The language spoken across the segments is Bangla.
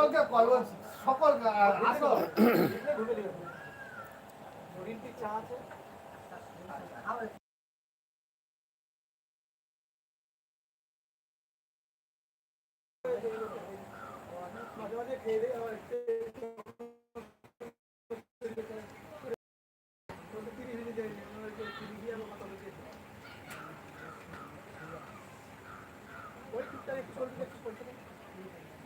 সকলকে করব সকল আসো চা আছে মাঝে মাঝে খেয়ে ওই টুকটাকে কিছু করতে কিছু করতে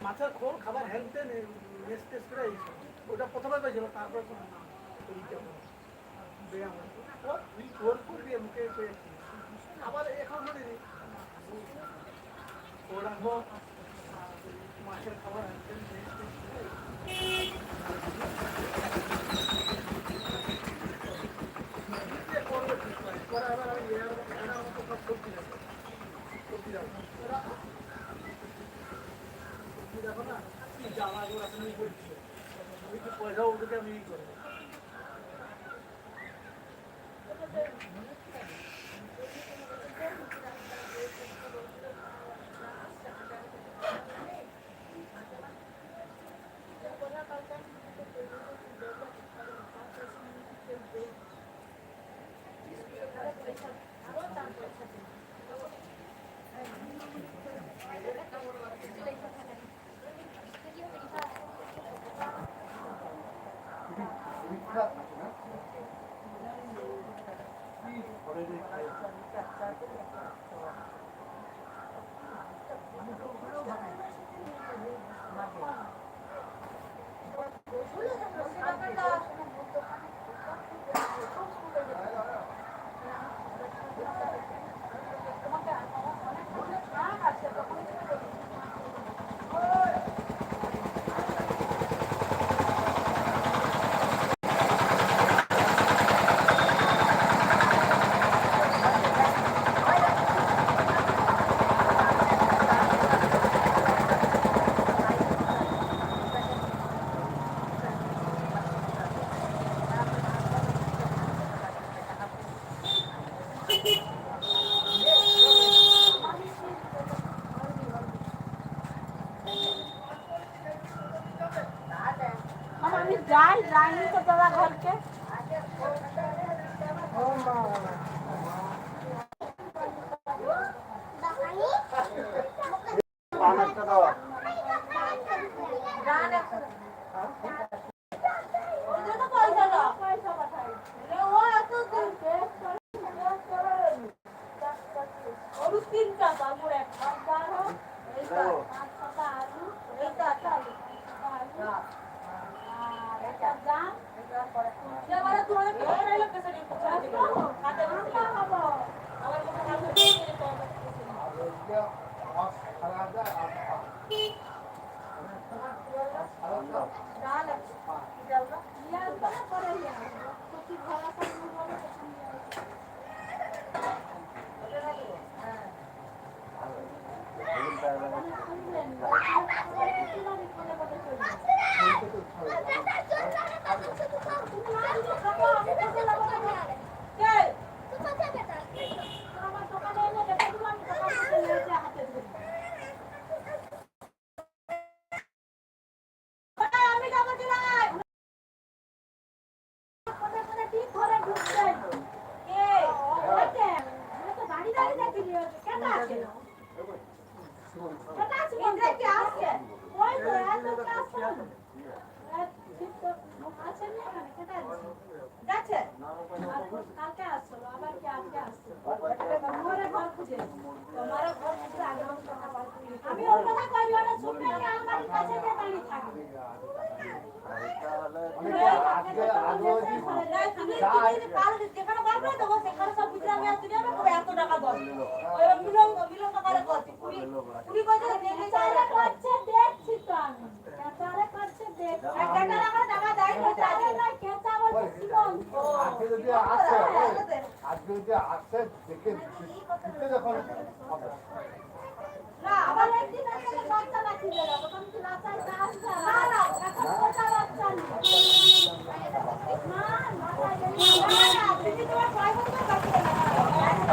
মাছের খোল খাবার হেলতে নেস্ট টেস্ট করে ওটা প্রথমে পেয়েছিল তারপর জোর করবি মুখে আবার এখন ধরে ওরা পয়সা উঠে আমি করবো Thank you. जाए जाएँगी तो जरा घर के पानी का दवा Good. আমি ওর কথা কইলো না শুনবে আমার কাছে আজকে যদি না আবার একদিন আসলে বাচ্চা রাখি দেবো তখন কি রাস্তায় আসবে